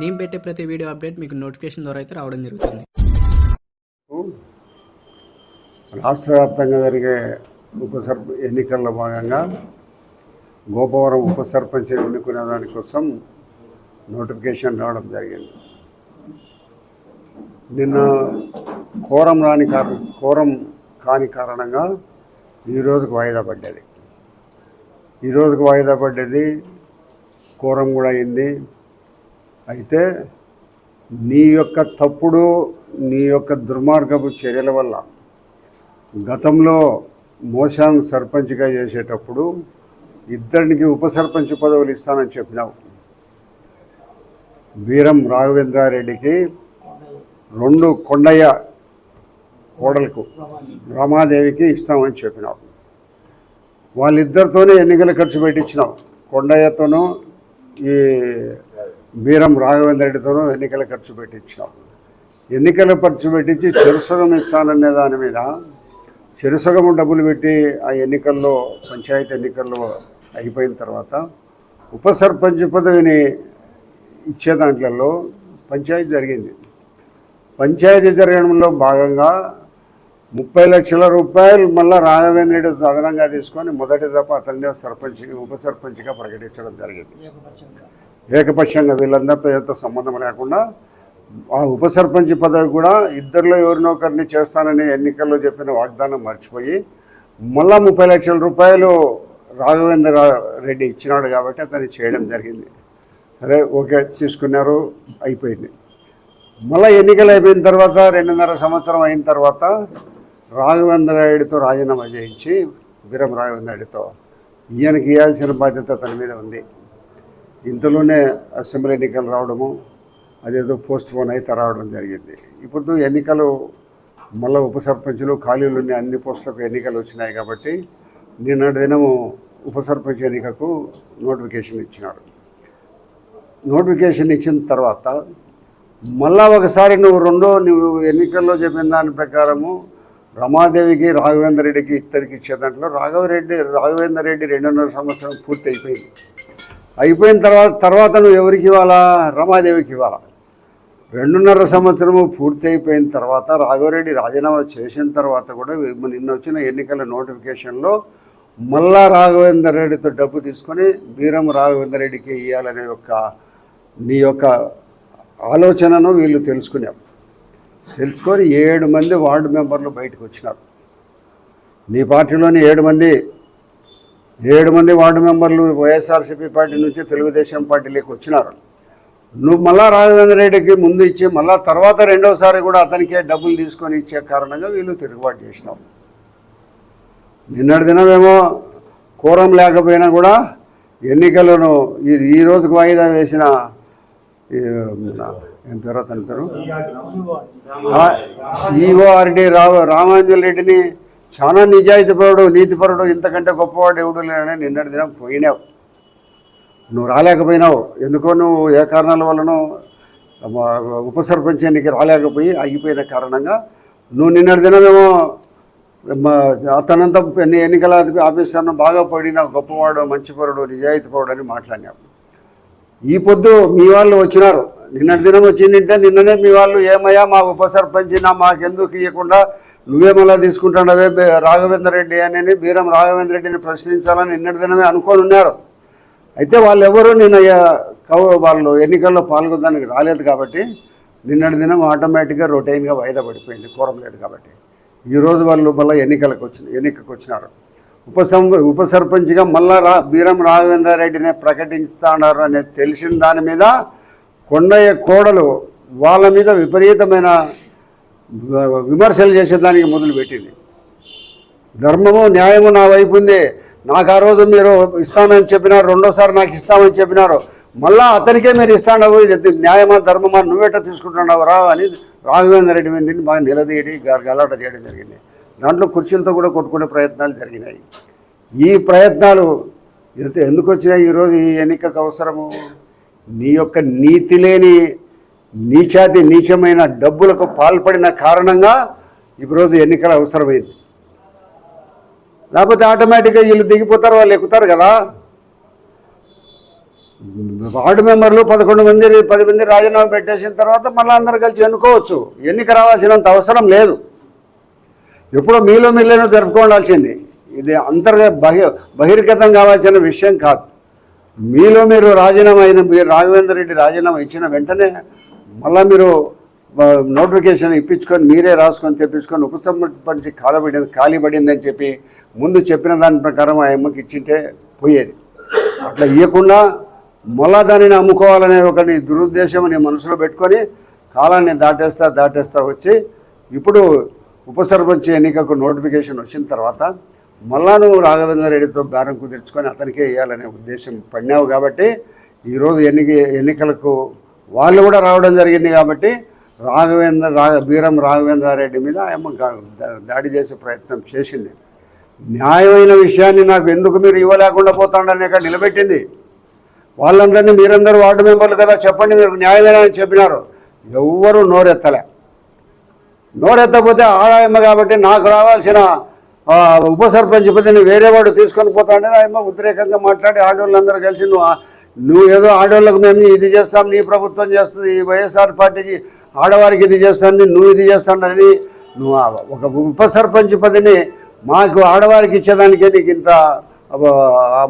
నేను పెట్టే ప్రతి వీడియో అప్డేట్ మీకు నోటిఫికేషన్ ద్వారా అయితే రావడం జరుగుతుంది. రాష్ట్ర వ్యాప్తంగా జరిగే ఉప సర్ప ఎన్నికల్లో భాగంగా గోపవరం ఉప సర్పంచ్ ఎన్నుకునే దానికోసం నోటిఫికేషన్ రావడం జరిగింది. నిన్న కోరం రాని కారణం కోరం కాని కారణంగా ఈ రోజుకు వాయిదా పడ్డది. ఈ రోజుకు వాయిదా పడ్డది కోరం కూడా అయింది. అయితే నీ యొక్క తప్పుడు నీ యొక్క దుర్మార్గపు చర్యల వల్ల గతంలో మోసాన్ సర్పంచ్గా చేసేటప్పుడు ఇద్దరికి ఉప సర్పంచ్ పదవులు ఇస్తానని చెప్పినావు. వీరం రాఘవేంద్రారెడ్డికి రెండు కొండయ్య కోడలకు రమాదేవికి ఇస్తామని చెప్పినావు. వాళ్ళిద్దరితోనే ఎన్నికలు ఖర్చు పెట్టించినావు. కొండయ్యతోనూ ఈ వీరం రాఘవేంద్ర రెడ్డితోనూ ఎన్నికల ఖర్చు పెట్టించాం ఎన్నికల ఖర్చు పెట్టించి చెరుసగం ఇస్తాననే దాని మీద చెరుసగం డబ్బులు పెట్టి ఆ ఎన్నికల్లో పంచాయతీ ఎన్నికల్లో అయిపోయిన తర్వాత ఉప సర్పంచ్ పదవిని ఇచ్చే దాంట్లలో పంచాయతీ జరిగింది. పంచాయతీ జరగడంలో భాగంగా ముప్పై లక్షల రూపాయలు మళ్ళీ రాఘవేంద్ర రెడ్డి అదనంగా తీసుకొని మొదటి దఫ అతన్ని సర్పంచ్ ఉప సర్పంచ్గా ప్రకటించడం జరిగింది. ఏకపక్షంగా వీళ్ళందరితో ఎంతో సంబంధం లేకుండా ఆ ఉప సర్పంచ్ పదవి కూడా ఇద్దరిలో ఎవరినో ఒకరిని చేస్తానని ఎన్నికల్లో చెప్పిన వాగ్దానం మర్చిపోయి మళ్ళా ముప్పై లక్షల రూపాయలు రాఘవేంద్ర రెడ్డి ఇచ్చినాడు కాబట్టి అతన్ని చేయడం జరిగింది. సరే ఓకే తీసుకున్నారు అయిపోయింది. మళ్ళీ ఎన్నికలు అయిపోయిన తర్వాత రెండున్నర సంవత్సరం అయిన తర్వాత రాఘవేంద్ర రెడ్డితో రాజీనామా చేయించి వీరం రాఘవేంద్ర రెడ్డితో ఈయనకి ఇవ్వాల్సిన బాధ్యత తన మీద ఉంది. ఇంతలోనే అసెంబ్లీ ఎన్నికలు రావడము అదేదో పోస్ట్ పోన్ అయితే రావడం జరిగింది. ఇప్పుడు ఎన్నికలు మళ్ళీ ఉప సర్పంచులు ఖాళీలు ఉన్న అన్ని పోస్టులకు ఎన్నికలు వచ్చినాయి కాబట్టి నిన్నటి దినము ఉప సర్పంచ్ ఎన్నికకు నోటిఫికేషన్ ఇచ్చినాడు నోటిఫికేషన్ ఇచ్చిన తర్వాత మళ్ళా ఒకసారి నువ్వు రెండో నువ్వు ఎన్నికల్లో చెప్పిన దాని ప్రకారము రమాదేవికి రాఘవేంద్ర రెడ్డికి ఇద్దరికి ఇచ్చే దాంట్లో రాఘవరెడ్డి రాఘవేంద్ర రెడ్డి రెండున్నర సంవత్సరం పూర్తి అయిపోయింది అయిపోయిన తర్వాత తర్వాత నువ్వు ఎవరికి ఇవ్వాలా? రమాదేవికి ఇవ్వాలా? రెండున్నర సంవత్సరము పూర్తి అయిపోయిన తర్వాత రాఘవరెడ్డి రాజీనామా చేసిన తర్వాత కూడా నిన్న వచ్చిన ఎన్నికల నోటిఫికేషన్లో మళ్ళా రాఘవేందర్ రెడ్డితో డబ్బు తీసుకొని వీరం రాఘవేందర్ రెడ్డికి ఇవ్వాలనే యొక్క నీ యొక్క ఆలోచనను వీళ్ళు తెలుసుకున్నారు. తెలుసుకొని ఏడు మంది వార్డు మెంబర్లు బయటకు వచ్చినారు. నీ పార్టీలోని ఏడు మంది ఏడు మంది వార్డు మెంబర్లు వైఎస్ఆర్సీపీ పార్టీ నుంచి తెలుగుదేశం పార్టీలోకి వచ్చినారు. నువ్వు మళ్ళా రాఘవేంద్ర రెడ్డికి ముందు ఇచ్చి మళ్ళా తర్వాత రెండోసారి కూడా అతనికే డబ్బులు తీసుకొని ఇచ్చే కారణంగా వీళ్ళు తిరుగుబాటు చేసినారు. నిన్నటి దినమేమో కోరం లేకపోయినా కూడా ఎన్నికలను ఈ ఈ రోజుకు వాయిదా వేసిన ఏం పేరు అతని పేరు? ఈఓఆర్డి రావ రామాంజల్ రెడ్డిని చాలా నిజాయితీపరుడు నీతిపరుడు ఇంతకంటే గొప్పవాడు ఎవడు లేనని నిన్నటి దినం పోయినావు. నువ్వు రాలేకపోయినావు. ఎందుకో నువ్వు ఏ కారణాల వలన ఉప సర్పంచ్ ఎన్నిక రాలేకపోయి ఆగిపోయిన కారణంగా నువ్వు నిన్నటి దినమేమో మా అతనంతా ఎన్ని ఎన్నికల ఆఫీసర్ను బాగా పడిన గొప్పవాడు మంచిపరుడు నిజాయితీపరుడు అని మాట్లాడినావు. ఈ పొద్దు మీ వాళ్ళు వచ్చినారు. నిన్నటి దినం వచ్చిందంటే నిన్ననే మీ వాళ్ళు ఏమయ్యా మా ఉప సర్పంచ్ నా మాకెందుకు ఇవ్వకుండా నువ్వేమలా తీసుకుంటున్నావే బే- రాఘవేంద్ర రెడ్డి అని బీరం రాఘవేంద్ర రెడ్డిని ప్రశ్నించాలని నిన్నటి దినమే అనుకొని ఉన్నారు. అయితే వాళ్ళు ఎవరు నిన్న కవ- వాళ్ళు ఎన్నికల్లో పాల్గొనడానికి రాలేదు కాబట్టి నిన్నటి దినం ఆటోమేటిక్గా రొటైన్గా వాయిదా పడిపోయింది కోరం లేదు కాబట్టి. ఈరోజు వాళ్ళు మళ్ళీ ఎన్నికలకు వచ్చిన ఎన్నికకు వచ్చినారు. ఉపసం ఉప సర్పంచ్గా మళ్ళా రా బీరం రాఘవేంద్ర రెడ్డిని ప్రకటిస్తున్నారు అనేది తెలిసిన దాని మీద కొండయ్య కోడలు వాళ్ళ మీద విపరీతమైన విమర్శలు చేసేదానికి మొదలుపెట్టింది ధర్మము న్యాయము నా వైపు ఉంది. నాకు ఆ రోజు మీరు ఇస్తానని చెప్పినారు రెండోసారి నాకు ఇస్తామని చెప్పినారు. మళ్ళా అతనికే మీరు ఇస్తాండవు ఇది న్యాయమా ధర్మమా నువ్వేట తీసుకుంటున్నావు రా అని రాఘవేంద్ర రెడ్డి మీద బాగా నిలదీయడి గ- గలాట చేయడం జరిగింది. దాంట్లో కుర్చీలతో కూడా కొట్టుకునే ప్రయత్నాలు జరిగినాయి. ఈ ప్రయత్నాలు ఎంత ఎందుకు వచ్చినాయి? ఈరోజు ఈ ఎన్నికకు అవసరము? నీ యొక్క నీతి లేని నీచాతి నీచమైన డబ్బులకు పాల్పడిన కారణంగా ఈరోజు ఎన్నికలు అవసరమైంది. లేకపోతే ఆటోమేటిక్గా వీళ్ళు దిగిపోతారు వాళ్ళు ఎక్కుతారు కదా. వార్డు మెంబర్లు పదకొండు మంది పది మంది రాజీనామా పెట్టేసిన తర్వాత మళ్ళీ అందరు కలిసి ఎన్నుకోవచ్చు. ఎన్నిక రావాల్సినంత అవసరం లేదు. ఎప్పుడో మీలో మీలోనూ జరుపుకోవాల్సింది. ఇది అంతర్గ బహి బహిర్గతం కావాల్సిన విషయం కాదు. మీలో మీరు రాజీనామా అయిన మీరు రాఘవేంద్ర రెడ్డి రాజీనామా ఇచ్చిన వెంటనే మళ్ళీ మీరు నోటిఫికేషన్ ఇప్పించుకొని మీరే రాసుకొని తెప్పించుకొని ఉపసంహరించి కాలబడింది ఖాళీ పడింది అని చెప్పి ముందు చెప్పిన దాని ప్రకారం ఆ అమ్మకి ఇచ్చింటే పోయేది. అట్లా ఇవ్వకుండా మళ్ళా దానిని అమ్ముకోవాలనే ఒక నీ దురుద్దేశం నీ మనసులో పెట్టుకొని కాలాన్ని దాటేస్తా దాటేస్తా వచ్చి ఇప్పుడు ఉప సర్పంచ్ ఎన్నికకు నోటిఫికేషన్ వచ్చిన తర్వాత మళ్ళా నువ్వు రాఘవేంద్ర రెడ్డితో బేరం కుదుర్చుకొని అతనికే వేయాలనే ఉద్దేశం పడినావు కాబట్టి ఈరోజు ఎన్నిక ఎన్నికలకు వాళ్ళు కూడా రావడం జరిగింది కాబట్టి రాఘవేంద్ర రాఘ బీరం రాఘవేంద్ర రెడ్డి మీద ఆయమ్మ దాడి చేసే ప్రయత్నం చేసింది. న్యాయమైన విషయాన్ని నాకు ఎందుకు మీరు ఇవ్వలేకుండా పోతాడని ఇక్కడ నిలబెట్టింది. వాళ్ళందరినీ మీరందరూ వార్డు మెంబర్లు కదా చెప్పండి మీరు న్యాయమైన అని చెప్పినారు. ఎవ్వరూ నోరెత్తలే. నోరెత్తకపోతే ఆడాయమ్మ కాబట్టి నాకు రావాల్సిన ఉప సర్పంచ్ పదిని వేరే వాడు తీసుకొని పోతాడని ఆయమ్మ ఉద్రేకంగా మాట్లాడి ఆడవాళ్ళందరూ కలిసి నువ్వు నువ్వు ఏదో ఆడవాళ్ళకు మేము ఇది చేస్తాం నీ ప్రభుత్వం చేస్తుంది ఈ వైఎస్ఆర్ పార్టీ ఆడవారికి ఇది చేస్తాను నువ్వు ఇది చేస్తానని నువ్వు ఒక ఉప సర్పంచ్ పదిని మాకు ఆడవారికి ఇచ్చేదానికే నీకు ఇంత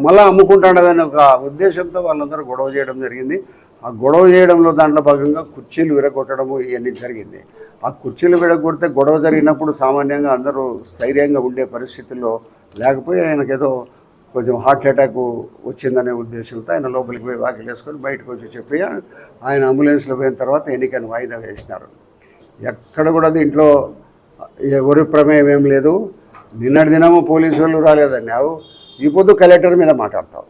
మళ్ళా అమ్ముకుంటాడని ఒక ఉద్దేశంతో వాళ్ళందరూ గొడవ చేయడం జరిగింది. ఆ గొడవ చేయడంలో దాంట్లో భాగంగా కుర్చీలు విరగొట్టడము ఇవన్నీ జరిగింది. ఆ కుర్చీలు విరగొడితే గొడవ జరిగినప్పుడు సామాన్యంగా అందరూ స్థైర్యంగా ఉండే పరిస్థితుల్లో లేకపోయి ఆయనకు ఏదో కొంచెం హార్ట్ అటాక్ వచ్చిందనే ఉద్దేశంతో ఆయన లోపలికి పోయి వాకిలు వేసుకొని బయటకు వచ్చి చెప్పి ఆయన అంబులెన్స్లో పోయిన తర్వాత ఎన్నికను వాయిదా వేసినారు. ఎక్కడ కూడా ఇంట్లో ఎవరి ప్రమేయం ఏం లేదు. నిన్నటి దినము పోలీసు వాళ్ళు రాలేదన్నావు ఈ పొద్దు కలెక్టర్ మీద మాట్లాడతావు.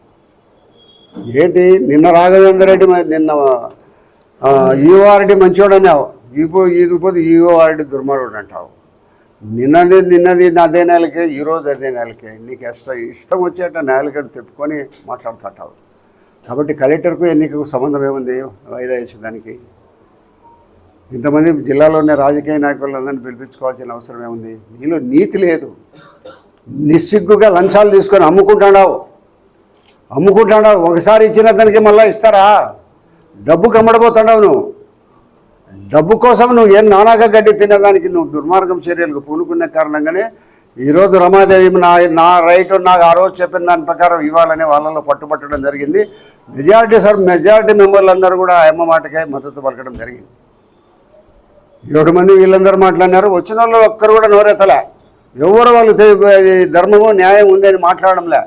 ఏంటి? నిన్న రాఘవేంద్ర రెడ్డి నిన్న ఈఓఆర్డి మంచివాడు అన్నావు. ఈ పో ఇది పొద్దు ఈఓఆర్డి దుర్మార్గుడు అంటావు. నిన్నది నిన్నది అదే నెలకే ఈరోజు అదే నెలకే. నీకు ఇష్టం ఇష్టం వచ్చేట నెలకని తిప్పుకొని మాట్లాడుతుంటావు. కాబట్టి కలెక్టర్కు ఎన్నికకు సంబంధం ఏముంది? వాయిదా వేసేదానికి ఇంతమంది జిల్లాలోనే రాజకీయ నాయకులందరినీ పిలిపించుకోవాల్సిన అవసరం ఏముంది? నీలో నీతి లేదు. నిస్సిగ్గుగా లంచాలు తీసుకొని అమ్ముకుంటున్నావు. అమ్ముకుంటాడావు ఒకసారి ఇచ్చిన దానికి మళ్ళీ ఇస్తారా? డబ్బు కమ్మడబోతున్నావు నువ్వు. డబ్బు కోసం నువ్వు ఏం నానాగా గడ్డి తినడానికి నువ్వు దుర్మార్గం చర్యలకు పూనుకున్న కారణంగానే ఈరోజు రమాదేవి నా నా రైట్ నాకు ఆ రోజు చెప్పిన దాని ప్రకారం ఇవ్వాలని వాళ్ళలో పట్టుబట్టడం జరిగింది. మెజారిటీ సార్ మెజారిటీ మెంబర్లు అందరూ కూడా ఆ అమ్మ మాటకే మద్దతు పలకడం జరిగింది. ఏడు మంది వీళ్ళందరూ మాట్లాడినారు. వచ్చిన వాళ్ళు ఒక్కరు కూడా నోరెత్తలే. ఎవరు వాళ్ళు ధర్మము న్యాయం ఉందని మాట్లాడడంలే.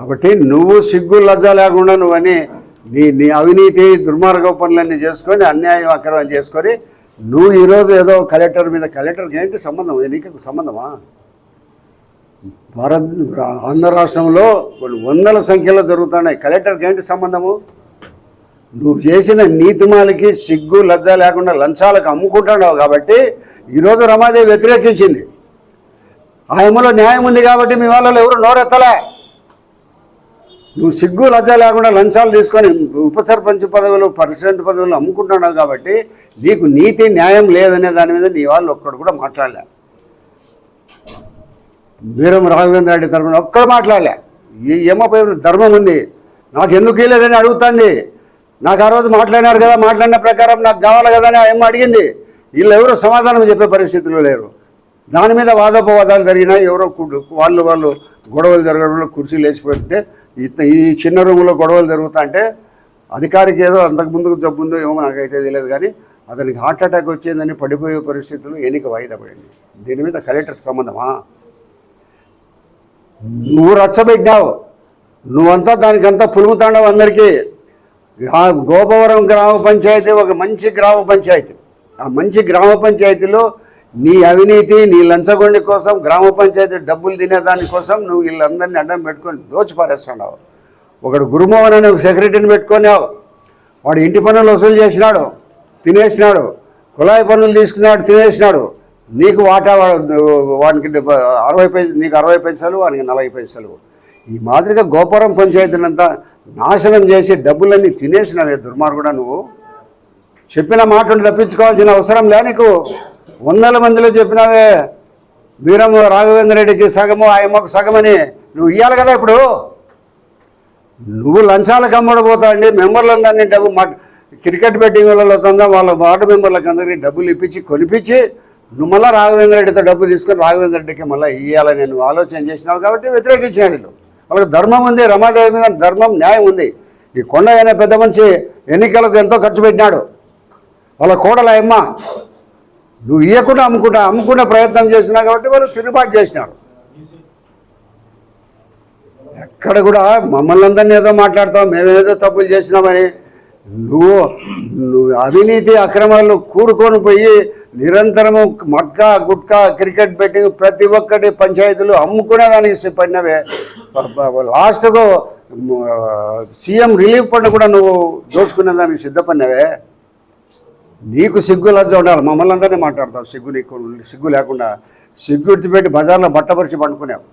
కాబట్టి నువ్వు సిగ్గు లజ్జ లేకుండా నువ్వని నీ నీ అవినీతి దుర్మార్గ పనులన్నీ చేసుకొని అన్యాయం అక్రమం చేసుకొని నువ్వు ఈరోజు ఏదో కలెక్టర్ మీద కలెక్టర్కి ఏంటి సంబంధం? నీకు సంబంధమా? భారత్ ఆంధ్ర రాష్ట్రంలో కొన్ని వందల సంఖ్యలో జరుగుతున్నాయి. కలెక్టర్కి ఏంటి సంబంధము? నువ్వు చేసిన నీతిమాలకి సిగ్గు లజ్జ లేకుండా లంచాలకు అమ్ముకుంటున్నావు కాబట్టి ఈరోజు రమాదేవి వ్యతిరేకించింది. ఆయమలో న్యాయం ఉంది కాబట్టి మీ వాళ్ళలో ఎవరు నోరెత్తలే. నువ్వు సిగ్గు లజ్జ లేకుండా లంచాలు తీసుకొని ఉప సర్పంచ్ పదవులు ప్రెసిడెంట్ పదవులు అమ్ముకుంటున్నావు కాబట్టి నీకు నీతి న్యాయం లేదనే దాని మీద నీ వాళ్ళు ఒక్కడు కూడా మాట్లాడలే. వీరం రాఘవేంద్ర రెడ్డి తరఫున ఒక్కడు మాట్లాడలే. ఈ ఏమపై ధర్మం ఉంది. నాకు ఎందుకు లేదని అడుగుతుంది. నాకు ఆ రోజు మాట్లాడినారు కదా మాట్లాడిన ప్రకారం నాకు కావాలి కదా అని ఏమో అడిగింది. వీళ్ళు ఎవరు సమాధానం చెప్పే పరిస్థితుల్లో లేరు. దాని మీద వాదోపవాదాలు జరిగినా ఎవరో వాళ్ళు వాళ్ళు గొడవలు జరగడంలో కుర్చీలు లేచిపోతే ఈ చిన్న రూములో గొడవలు జరుగుతా అంటే అధికారికి ఏదో అంతకుముందు జబ్బు ఉందో ఏమో నాకైతే తెలియదు కానీ అతనికి హార్ట్ అటాక్ వచ్చిందని పడిపోయే పరిస్థితులు ఎన్నిక వాయిదా పడింది. దీని మీద కలెక్టర్కి సంబంధమా నువ్వు రచ్చబెట్టినావు. నువ్వంతా దానికంతా పులుముతాండవు అందరికీ. గోపవరం గ్రామ పంచాయతీ ఒక మంచి గ్రామ పంచాయతీ. ఆ మంచి గ్రామ పంచాయతీలో నీ అవినీతి నీ లంచగొండి కోసం గ్రామ పంచాయతీ డబ్బులు తినేదాని కోసం నువ్వు వీళ్ళందరినీ అడ్డం పెట్టుకొని దోచిపారేస్తున్నావు. ఒకడు గురుమోహన్ అనే ఒక సెక్రటరీని పెట్టుకున్నావు వాడు ఇంటి పనులు వసూలు చేసినాడు తినేసినాడు కుళాయి పనులు తీసుకున్నాడు తినేసినాడు. నీకు వాటా వాడికి వానికి అరవై పైసలు నీకు అరవై పైసలు వానికి నలభై పైసలు. ఈ మాదిరిగా గోపురం పంచాయతీనంతా నాశనం చేసి డబ్బులన్నీ తినేసినావే దుర్మార్గుడా నువ్వు. చెప్పిన మాటను తప్పించుకోవాల్సిన అవసరం లే నీకు. వందల మందిలో చెప్పినావే వీరము రాఘవేంద్ర రెడ్డికి సగము ఆయమ్మకు సగమని. నువ్వు ఇవ్వాలి కదా ఇప్పుడు? నువ్వు లంచాలకు అమ్మడిపోతా అండి మెంబర్లందరినీ డబ్బు మా క్రికెట్ బెట్టింగ్ వాళ్ళలో తందా వాళ్ళ వార్డు మెంబర్లకు అందరికీ డబ్బులు ఇప్పించి కొనిపించి నువ్వు మళ్ళీ రాఘవేంద్ర రెడ్డితో డబ్బు తీసుకొని రాఘవేంద్ర రెడ్డికి మళ్ళీ ఇవ్వాలని నువ్వు ఆలోచన చేసినావు కాబట్టి వ్యతిరేకించారు వీళ్ళు. వాళ్ళకి ధర్మం ఉంది రమాదేవి మీద ధర్మం న్యాయం ఉంది. ఈ కొండ అనే పెద్ద మనిషి ఎన్నికలకు ఎంతో ఖర్చు పెట్టినాడు. వాళ్ళ కోడల అమ్మ నువ్వు ఇవ్వకుండా అమ్ముకుంటా అమ్ముకునే ప్రయత్నం చేసినావు కాబట్టి వాళ్ళు తిరుగుబాటు చేసినారు. ఎక్కడ కూడా మమ్మల్ని అందరినీ ఏదో మాట్లాడతాం మేమేదో తప్పులు చేసినామని. నువ్వు నువ్వు అవినీతి అక్రమాలు కూరుకొని పోయి నిరంతరము మట్కా గుట్కా క్రికెట్ బెట్టింగ్ ప్రతి ఒక్కటి పంచాయతీలు అమ్ముకునేదానికి దానికి పడినవే లాస్ట్కు సీఎం రిలీఫ్ ఫండ్ కూడా నువ్వు దోచుకునేదానికి సిద్ధపడినవే. నీకు సిగ్గు లజ్జ ఉండాలి. మమ్మల్ని అందరినీ మాట్లాడతావు. సిగ్గు నీకు సిగ్గు లేకుండా. సిగ్గు విడిచిపెట్టి బజార్లో బట్టపరిచి పండుకున్నావు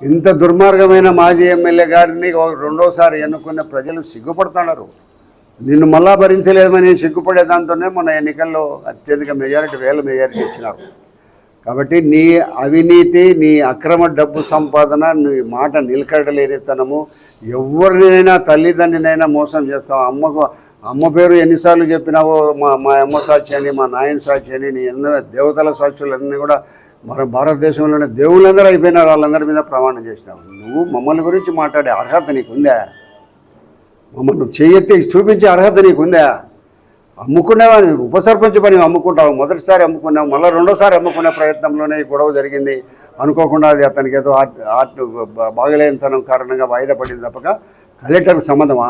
ఇంత దుర్మార్గమైన మాజీ ఎమ్మెల్యే గారిని రెండోసారి ఎన్నుకున్న ప్రజలు సిగ్గుపడుతున్నారు. నిన్ను మళ్ళా భరించలేమని సిగ్గుపడే దాంతోనే మన ఎన్నికల్లో అత్యధిక మెజారిటీ వేల మెజారిటీ ఇచ్చినారు. కాబట్టి నీ అవినీతి నీ అక్రమ డబ్బు సంపాదన నీ మాట నిలకడలేనితనము ఎవరినైనా తల్లిదండ్రినైనా మోసం చేస్తావు. అమ్మకు అమ్మ పేరు ఎన్నిసార్లు చెప్పినావో మా మా అమ్మ సాక్షి అని మా నాయన సాక్షి అని నీ ఎన్నో దేవతల సాక్షులన్నీ కూడా మన భారతదేశంలోనే దేవుళ్ళందరూ అయిపోయినారు. వాళ్ళందరి మీద ప్రమాణం చేసినావు. నువ్వు మమ్మల్ని గురించి మాట్లాడే అర్హత నీకుందా? మమ్మల్ని చేయెత్తి చూపించే అర్హత నీకుందా? అమ్ముకునేవాని ఉప సర్పంచ్ పని అమ్ముకుంటావు మొదటిసారి అమ్ముకున్నావు మళ్ళీ రెండోసారి అమ్ముకునే ప్రయత్నంలోనే ఈ గొడవ జరిగింది. అనుకోకుండా అది అతనికి ఏదో ఆర్ట్ ఆర్ట్ బాగలేనితనం కారణంగా వాయిదా పడింది తప్పక. కలెక్టర్కి సంబంధమా?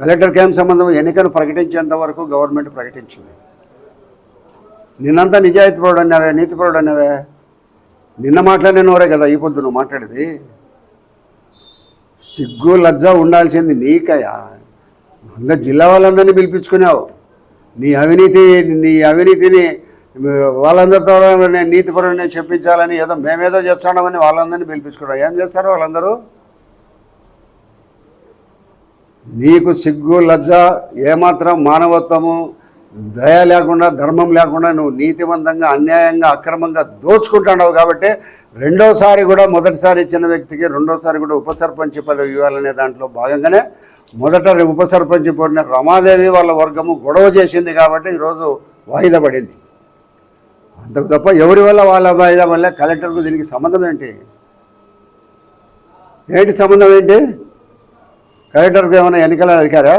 కలెక్టర్కి ఏం సంబంధం? ఎన్నికను ప్రకటించేంత వరకు గవర్నమెంట్ ప్రకటించింది. నిన్నంతా నిజాయితీపరుడు అనేవే నీతిపరుడు అనేవే నిన్న మాట్లాడినవరే కదా ఈ పొద్దు నువ్వు మాట్లాడేది. సిగ్గు లజ్జ ఉండాల్సింది నీకయ్యా. అందరు జిల్లా వాళ్ళందరినీ పిలిపించుకున్నావు నీ అవినీతి నీ అవినీతిని వాళ్ళందరితో నేను నీతిపరుని చెప్పించాలని ఏదో మేమేదో చేస్తున్నామని వాళ్ళందరినీ పిలిపించుకున్నావు. ఏం చేస్తారు వాళ్ళందరూ? నీకు సిగ్గు లజ్జ ఏమాత్రం మానవత్వము దయ లేకుండా ధర్మం లేకుండా నువ్వు నీతివంతంగా అన్యాయంగా అక్రమంగా దోచుకుంటున్నావు కాబట్టి రెండోసారి కూడా మొదటిసారి ఇచ్చిన వ్యక్తికి రెండోసారి కూడా ఉపసర్పంచ్ పదవి ఇవ్వాలనే దాంట్లో భాగంగానే మొదట ఉపసర్పంచ్ పోయిన రమాదేవి వాళ్ళ వర్గము గొడవ చేసింది కాబట్టి ఈరోజు వాయిదా పడింది. అంతకు తప్ప ఎవరి వల్ల వాళ్ళ వాయిదా వల్ల కలెక్టర్కు దీనికి సంబంధం ఏంటి? ఏంటి సంబంధం ఏంటి? కలెక్టర్కి ఏమైనా ఎన్నికల అధికారా?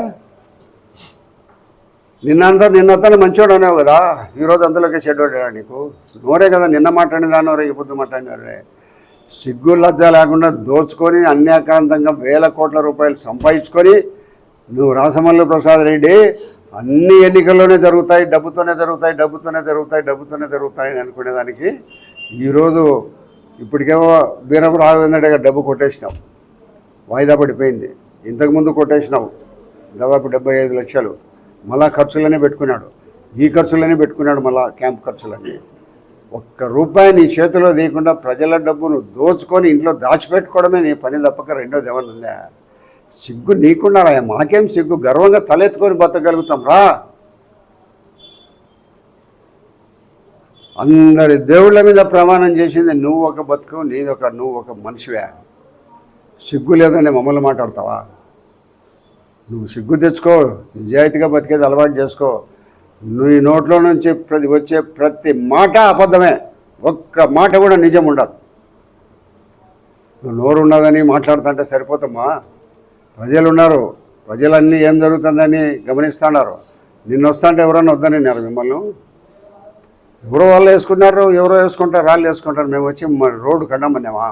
నిన్నంతా నిన్నతను మంచివాడు అనేవు కదా. ఈరోజు అందులోకి చెడ్డోడా నీకు. నోరే కదా నిన్న మాట్లాడినా దానోరే ఈ పొద్దు మాట్లాడినారే సిగ్గు లజ్జ లేకుండా దోచుకొని అన్యాక్రాంతంగా వేల కోట్ల రూపాయలు సంపాదించుకొని నువ్వు రాసమల్లు ప్రసాద్ రెడ్డి అన్ని ఎన్నికల్లోనే జరుగుతాయి డబ్బుతోనే జరుగుతాయి డబ్బుతోనే జరుగుతాయి డబ్బుతోనే జరుగుతాయి అని అనుకునేదానికి ఈరోజు ఇప్పటికేమో బీరం రాఘవేంద్ర డబ్బు కొట్టేసినావు వాయిదా పడిపోయింది. ఇంతకుముందు కొట్టేసినావు దాదాపు డెబ్బై ఐదు లక్షలు. మళ్ళా ఖర్చులనే పెట్టుకున్నాడు. ఈ ఖర్చులనే పెట్టుకున్నాడు మళ్ళా క్యాంప్ ఖర్చులని ఒక్క రూపాయి నీ చేతిలో తీయకుండా ప్రజల డబ్బును దోచుకొని ఇంట్లో దాచిపెట్టుకోవడమే నీ పని తప్పక రెండోది ఏమన్నా ఉందా సిగ్గు నీకుండా మాకేం సిగ్గు? గర్వంగా తలెత్తుకొని బతకగలుగుతాం. రా. అందరి దేవుళ్ళ మీద ప్రమాణం చేసింది నువ్వు ఒక బతుకు నీది ఒక నువ్వు ఒక మనిషివే. సిగ్గు లేదని మమ్మల్ని మాట్లాడతావా? నువ్వు సిగ్గు తెచ్చుకో నిజాయితీగా బతికేది అలవాటు చేసుకో. నువ్వు ఈ నోట్లో నుంచి ప్రతి వచ్చే ప్రతి మాట అబద్ధమే. ఒక్క మాట కూడా నిజం ఉండదు. నువ్వు నోరు ఉన్నదని మాట్లాడుతుంటే సరిపోతామా ప్రజలు ఉన్నారు ప్రజలన్నీ ఏం జరుగుతుందని గమనిస్తున్నారు నిన్న వస్తుంటే ఎవరన్నా వద్దనిన్నారు మిమ్మల్ని. ఎవరో వాళ్ళు వేసుకున్నారు ఎవరో వేసుకుంటారు రాళ్ళు వేసుకుంటారు. మేము వచ్చి మరి రోడ్డు కడ్డం పన్నామా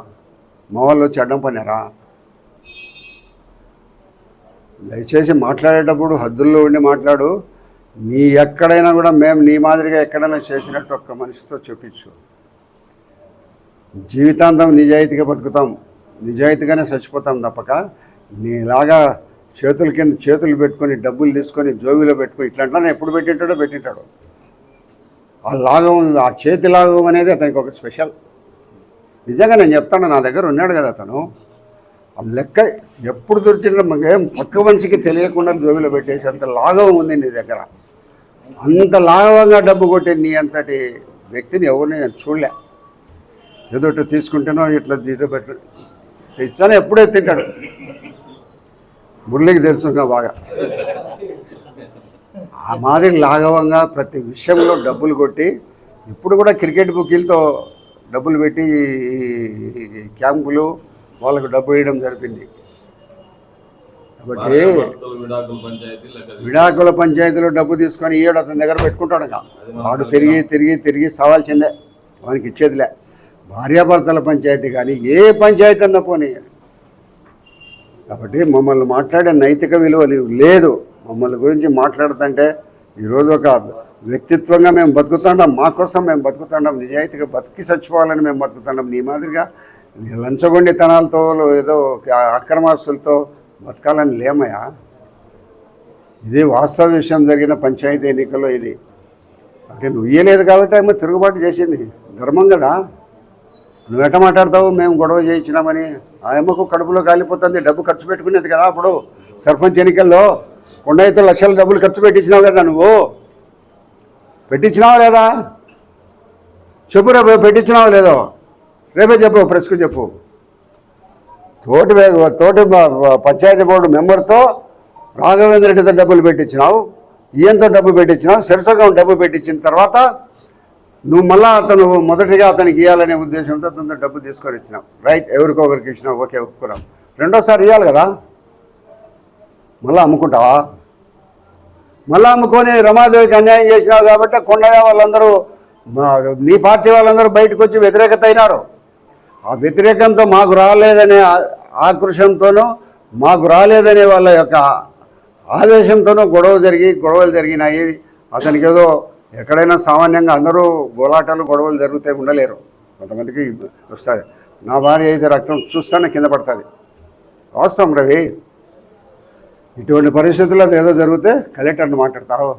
మా వాళ్ళు వచ్చి అడ్డం పన్నారా దయచేసి మాట్లాడేటప్పుడు హద్దుల్లో ఉండి మాట్లాడు. నీ ఎక్కడైనా కూడా మేము నీ మాదిరిగా ఎక్కడైనా చేసినట్టు ఒక్క మనిషితో చూపించు. జీవితాంతం నిజాయితీగా బతుకుతాం. నిజాయితీగానే చచ్చిపోతాం తప్పక. నీలాగా చేతుల కింద చేతులు పెట్టుకొని డబ్బులు తీసుకొని జోబిలో పెట్టుకొని ఇట్లాంటి ఎప్పుడు పెట్టింటాడో పెట్టింటాడు. ఆ లాగం ఆ చేతి లాగం అనేది అతనికి ఒక స్పెషల్. నిజంగా నేను చెప్తాను నా దగ్గర ఉన్నాడు కదా అతను. లెక్క ఎప్పుడు దొరికిన ఏం పక్క మనిషికి తెలియకుండా జోబిలో పెట్టేసి అంత లాఘవం ఉంది నీ దగ్గర. అంత లాఘవంగా డబ్బు కొట్టే నీ అంతటి వ్యక్తిని ఎవరిని నేను చూడలే. ఏదో తీసుకుంటేనో ఇట్లా ఇదో పెట్ట. తెచ్చానో ఎప్పుడే తింటాడు. మురళికి తెలుసు ఇంకా బాగా. ఆ మాదిరి లాఘవంగా ప్రతి విషయంలో డబ్బులు కొట్టి ఇప్పుడు కూడా క్రికెట్ బుకీలతో డబ్బులు పెట్టి ఈ క్యాంపులు వాళ్ళకు డబ్బు వేయడం జరిపింది. కాబట్టి విడాకుల పంచాయతీలో డబ్బు తీసుకొని ఈయడు అతని దగ్గర పెట్టుకుంటాడు వాడు తిరిగి తిరిగి తిరిగి సవాల్సిందే. వానికి ఇచ్చేదిలే. భార్యాభర్తల పంచాయతీ కానీ ఏ పంచాయతీ అన్న పోనీ. కాబట్టి మమ్మల్ని మాట్లాడే నైతిక విలువ లేదు. మమ్మల్ని గురించి మాట్లాడుతుంటే ఈరోజు ఒక వ్యక్తిత్వంగా మేము బతుకుతున్నాం మా కోసం మేము బతుకుతున్నాం నిజాయితీగా బతికి చచ్చిపోవాలని మేము బతుకుతున్నాం నీ మాదిరిగా లంచగొండితనాలతో ఏదో అక్రమాస్తులతో బతకాలని లేమయా ఇది వాస్తవ విషయం జరిగిన పంచాయతీ ఎన్నికల్లో ఇది. అంటే నువ్వు ఇయ్యలేదు కాబట్టి ఆమె తిరుగుబాటు చేసింది. ధర్మం కదా. నువ్వు మాట్లాడతావు? మేము గొడవ చేయించినామని. ఆయమ్మకు కడుపులో కాలిపోతుంది డబ్బు ఖర్చు పెట్టుకునేది కదా అప్పుడు. సర్పంచ్ ఎన్నికల్లో కొండ లక్షల డబ్బులు ఖర్చు పెట్టించినావు కదా నువ్వు. పెట్టించినావా లేదా? చెప్పురా పెట్టించినావా లేదో? రేపే చెప్పు ప్రెస్కు చెప్పు. తోటి వే- తోటి పంచాయతీ బోర్డు మెంబర్తో రాఘవేంద్ర రెడ్డితో డబ్బులు పెట్టించినావు ఈయంతో డబ్బు పెట్టించినావు సరసగా డబ్బు పెట్టించిన తర్వాత నువ్వు మళ్ళా అతను మొదటిగా అతనికి ఇవ్వాలనే ఉద్దేశంతో అతను డబ్బు తీసుకొని ఇచ్చినావు రైట్ ఎవరికొకరికి ఇచ్చినావు ఓకే ఒప్పుకున్నాం. రెండోసారి ఇవ్వాలి కదా? మళ్ళీ అమ్ముకుంటావా? మళ్ళీ అమ్ముకొని రమాదేవికి అన్యాయం చేసినావు కాబట్టి కొండగా వాళ్ళందరూ మా- నీ పార్టీ వాళ్ళందరూ బయటకు వచ్చి వ్యతిరేకత అయినారు. ఆ వ్యతిరేకంతో మాకు రాలేదనే ఆకృషంతోనూ మాకు రాలేదనే వాళ్ళ యొక్క ఆవేశంతోనూ గొడవ జరిగి గొడవలు జరిగినాయి. అతనికి ఏదో ఎక్కడైనా సామాన్యంగా అందరూ గోలాటాలు గొడవలు జరుగుతూ ఉండలేరు. కొంతమందికి వస్తాయి. నా భార్య అయితే రక్తం చూస్తానే కింద పడుతుంది. వాస్తవం రవి. ఇటువంటి పరిస్థితుల్లో ఏదో జరిగితే కలెక్టర్ని మాట్లాడతావు.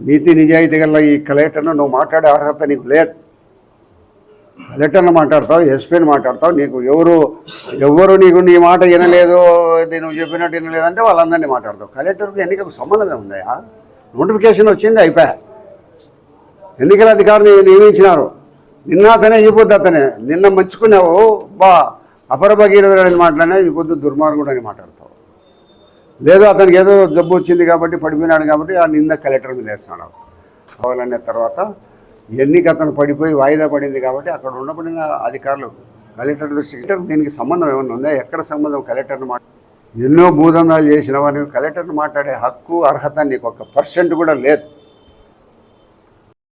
నీతి నిజాయితీ గల ఈ కలెక్టర్ను నువ్వు మాట్లాడే అర్హత నీకు లేదు. కలెక్టర్ని మాట్లాడతావు ఎస్పీని మాట్లాడతావు నీకు ఎవరు ఎవరు నీకు నీ మాట వినలేదు ఇది నువ్వు చెప్పినట్టు వినలేదంటే వాళ్ళందరినీ మాట్లాడతావు. కలెక్టర్కి ఎన్నికకు సంబంధమే ఉందా? నోటిఫికేషన్ వచ్చింది అయిపోయా. ఎన్నికల అధికారిని నియమించినారు. నిన్న అతనే ఈ పొద్దు అతనే. నిన్న మంచుకున్నావు బా అపర భగీరథుడు అని మాట్లాడినా ఈ పొద్దు దుర్మార్గుడు అని మాట్లాడతావు. లేదు అతనికి ఏదో జబ్బు వచ్చింది కాబట్టి పడిపోయినాడు కాబట్టి ఆ నింద కలెక్టర్ మీద వేస్తున్నాడు. కావాలనే తర్వాత ఎన్నిక అతను పడిపోయి వాయిదా పడింది కాబట్టి అక్కడ ఉండబడిన అధికారులు కలెక్టర్ దృష్టికి దీనికి సంబంధం ఏమైనా ఉందా? ఎక్కడ సంబంధం కలెక్టర్ని మాట? ఎన్నో భూదందాలు వారిని కలెక్టర్ని మాట్లాడే హక్కు అర్హత నీకు ఒక పర్సెంట్ కూడా లేదు.